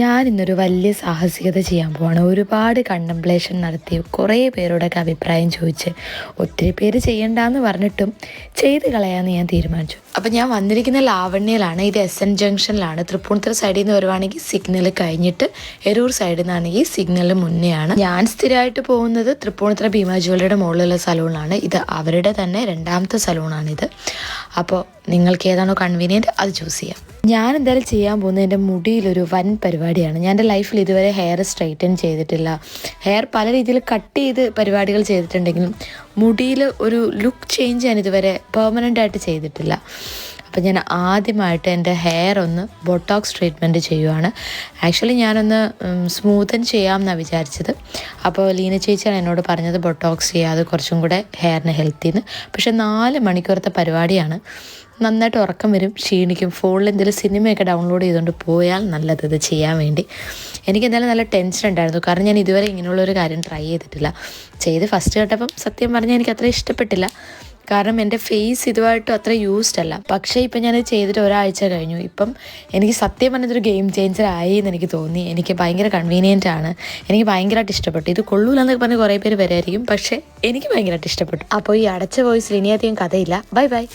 ഞാൻ ഇന്നൊരു വലിയ സാഹസികത ചെയ്യാൻ പോവാണ്. ഒരുപാട് കണ്ടംപ്ലേഷൻ നടത്തി കുറേ പേരോടൊക്കെ അഭിപ്രായം ചോദിച്ച് ഒത്തിരി പേര് ചെയ്യണ്ടെന്ന് പറഞ്ഞിട്ടും ചെയ്ത് കളയാന്ന് ഞാൻ തീരുമാനിച്ചു. അപ്പം ഞാൻ വന്നിരിക്കുന്ന ലാവണ്യയിലാണ് ഇത് എസ് എൻ ജംഗ്ഷനിലാണ്. തൃപ്പൂണിത്തുറ സൈഡിൽ നിന്ന് വരുവാണെങ്കിൽ സിഗ്നൽ കഴിഞ്ഞിട്ട് എരൂർ സൈഡിൽ നിന്നാണെങ്കിൽ സിഗ്നൽ മുന്നെയാണ്. ഞാൻ സ്ഥിരമായിട്ട് പോകുന്നത് തൃപ്പൂണിത്തുറ ഭീമാ ജ്വല്ലറിയുടെ മുകളിലുള്ള സലൂണാണ് ഇത് അവരുടെ തന്നെ രണ്ടാമത്തെ സലൂണാണിത് അപ്പോൾ നിങ്ങൾക്ക് ഏതാണോ കൺവീനിയന്റ് അത് ചൂസ് ചെയ്യാം. ഞാൻ എന്തായാലും ചെയ്യാൻ പോകുന്നത് എന്റെ മുടിയിലൊരു വൻ പരിപാടിയാണ്. ഞാൻ എന്റെ ലൈഫിൽ ഇതുവരെ ഹെയർ സ്ട്രൈറ്റൻ ചെയ്തിട്ടില്ല. ഹെയർ പല രീതിയിൽ കട്ട് ചെയ്ത് പരിപാടികൾ ചെയ്തിട്ടുണ്ടെങ്കിലും മുടിയിൽ ഒരു ലുക്ക് ചേഞ്ച് ഞാൻ ഇതുവരെ പെർമനന്റ് ആയിട്ട് ചെയ്തിട്ടില്ല. അപ്പം ഞാൻ ആദ്യമായിട്ട് എന്റെ ഹെയർ ഒന്ന് ബൊട്ടോക്സ് ട്രീറ്റ്മെന്റ് ചെയ്യുവാണ്. ആക്ച്വലി ഞാനൊന്ന് സ്മൂത്തൻ ചെയ്യാമെന്നാണ് വിചാരിച്ചത്. അപ്പോൾ ലീന ചേച്ചിയാണ് എന്നോട് പറഞ്ഞത് ബൊട്ടോക്സ് ചെയ്യാതെ കുറച്ചും കൂടെ ഹെയറിന് ഹെൽത്തിന്ന് പക്ഷേ നാല് മണിക്കൂറത്തെ പരിപാടിയാണ്. നന്നായിട്ട് ഉറക്കം വരും ക്ഷീണിക്കും. ഫോണിൽ എന്തെങ്കിലും സിനിമയൊക്കെ ഡൗൺലോഡ് ചെയ്തുകൊണ്ട് പോയാൽ നല്ലത് ഇത് ചെയ്യാൻ വേണ്ടി. എനിക്ക് എന്തായാലും നല്ല ടെൻഷൻ ഉണ്ടായിരുന്നു. കാരണം ഞാൻ ഇതുവരെ ഇങ്ങനെയുള്ളൊരു കാര്യം ട്രൈ ചെയ്തിട്ടില്ല. ചെയ്ത് ഫസ്റ്റ് കേട്ടപ്പം സത്യം പറഞ്ഞാൽ എനിക്ക് അത്ര ഇഷ്ടപ്പെട്ടില്ല. കാരണം എന്റെ ഫേസ് ഇതുമായിട്ടും അത്ര യൂസ്ഡ് അല്ല. പക്ഷേ ഇപ്പം ഞാനത് ചെയ്തിട്ട് ഒരാഴ്ച കഴിഞ്ഞു. ഇപ്പം എനിക്ക് സത്യം പറഞ്ഞതൊരു ഗെയിം ചേഞ്ചർ ആയി എന്ന് എനിക്ക് തോന്നി. എനിക്ക് ഭയങ്കര കൺവീനിയന്റ് ആണ്. എനിക്ക് ഭയങ്കരമായിട്ട് ഇഷ്ടപ്പെട്ടു. ഇത് കൊള്ളൂലെന്നൊക്കെ പറഞ്ഞ് കുറേ പേര് വരായിരിക്കും. പക്ഷേ എനിക്ക് ഭയങ്കരമായിട്ട് ഇഷ്ടപ്പെട്ടു. അപ്പോൾ ഈ അടച്ച വോയിസിൽ ഇനിയധികം കഥയില്ല. Bye bye